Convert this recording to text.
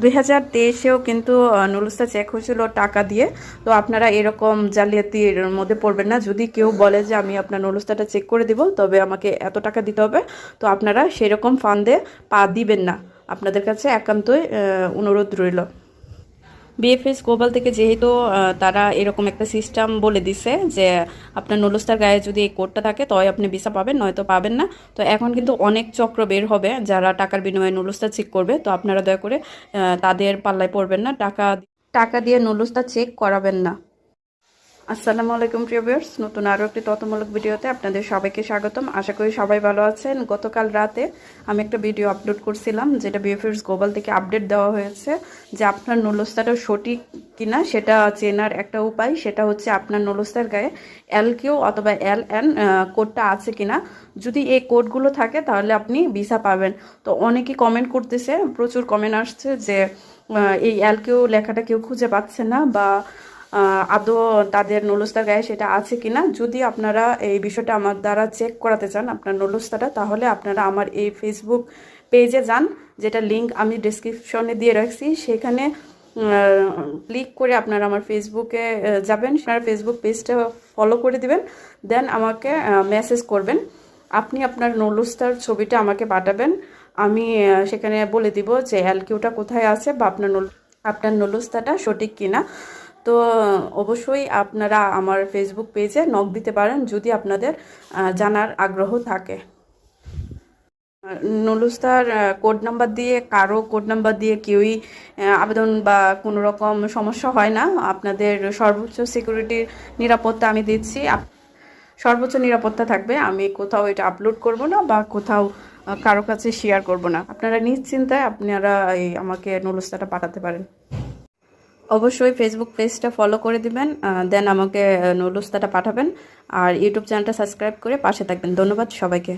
দুই হাজার তেইশেও কিন্তু নুলুস্তা নুলুসটা চেক হয়েছিল টাকা দিয়ে। তো আপনারা এরকম জালিয়াতির মধ্যে পড়বেন না। যদি কেউ বলে যে আমি আপনার নুলুস্তাটা চেক করে দিব, তবে আমাকে এত টাকা দিতে হবে। তো আপনারা সেরকম ফান্ডে পা দিবেন না। আপনাদের কাছে একান্তই অনুরোধ রইল। বিএফএস গ্লোবাল থেকে যেহেতু তারা এরকম একটা সিস্টেম বলে দিছে যে, আপনার নুলুস্তার গায়ে যদি এই কোডটা থাকে, তয় আপনি ভিসা পাবেন, নয়তো পাবেন না। তো এখন কিন্তু অনেক চক্র বের হবে যারা টাকার বিনিময়ে নুলুস্তা চেক করবে। তো আপনারা দয়া করে তাদের পাল্লায় পড়বেন না। টাকা টাকা দিয়ে নুলুস্তা চেক করাবেন না। আসসালামু আলাইকুম, প্রিয় ভিউয়ার্স। নতুন আরও একটি তথ্যমূলক ভিডিওতে আপনাদের সবাইকে স্বাগতম। আশা করি সবাই ভালো আছেন। গতকাল রাতে আমি একটা ভিডিও আপলোড করছিলাম, যেটা বিএফএস গ্লোবাল থেকে আপডেট দেওয়া হয়েছে যে আপনার নলস্তাটা সঠিক কিনা সেটা চেনার একটা উপায়। সেটা হচ্ছে আপনার নলস্তার গায়ে এল কিউ অথবা এল এন কোডটা আছে কিনা। যদি এই কোডগুলো থাকে তাহলে আপনি ভিসা পাবেন। তো অনেকেই কমেন্ট করতেছে, প্রচুর কমেন্ট আসছে যে এই এল কিউ লেখাটা কেউ খুঁজে পাচ্ছে না বা আদৌ তাদের নলস্তার গায়ে সেটা আছে কি না যদি আপনারা এই বিষয়টা আমার দ্বারা চেক করাতে চান আপনার নলস্তাটা, তাহলে আপনারা আমার এই ফেসবুক পেজে যান, যেটা লিংক আমি ডিসক্রিপশনে দিয়ে রাখছি। সেখানে ক্লিক করে আপনারা আমার ফেসবুকে যাবেন। আপনারা ফেসবুক পেজটা ফলো করে দিবেন দেন আমাকে মেসেজ করবেন। আপনি আপনার নলুস্তার ছবিটা আমাকে পাঠাবেন। আমি সেখানে বলে দিব যে, অ্যালকিউটা কোথায় আছে বা আপনার আপনার নলুস্তাটা সঠিক কিনা? তো অবশ্যই আপনারা আমার ফেসবুক পেজে নক দিতে পারেন যদি আপনাদের জানার আগ্রহ থাকে। নুলুস্তার কোড নাম্বার দিয়ে, কারও কোড নাম্বার দিয়ে কেউই আবেদন বা কোনো রকম সমস্যা হয় না। আপনাদের সর্বোচ্চ সিকিউরিটির নিরাপত্তা আমি দিচ্ছি। সর্বোচ্চ নিরাপত্তা থাকবে। আমি কোথাও এটা আপলোড করব না বা কোথাও কারও কাছে শেয়ার করব না। আপনারা নিশ্চিন্তায় আপনারা এই আমাকে নুলুস্তাটা পাঠাতে পারেন। অবশ্যই ফেসবুক পেজটা ফলো করে দিবেন দেন আমাকে নুলুস্তাটা পাঠাবেন, আর ইউটিউব চ্যানেলটা সাবস্ক্রাইব করে পাশে থাকবেন। ধন্যবাদ সবাইকে।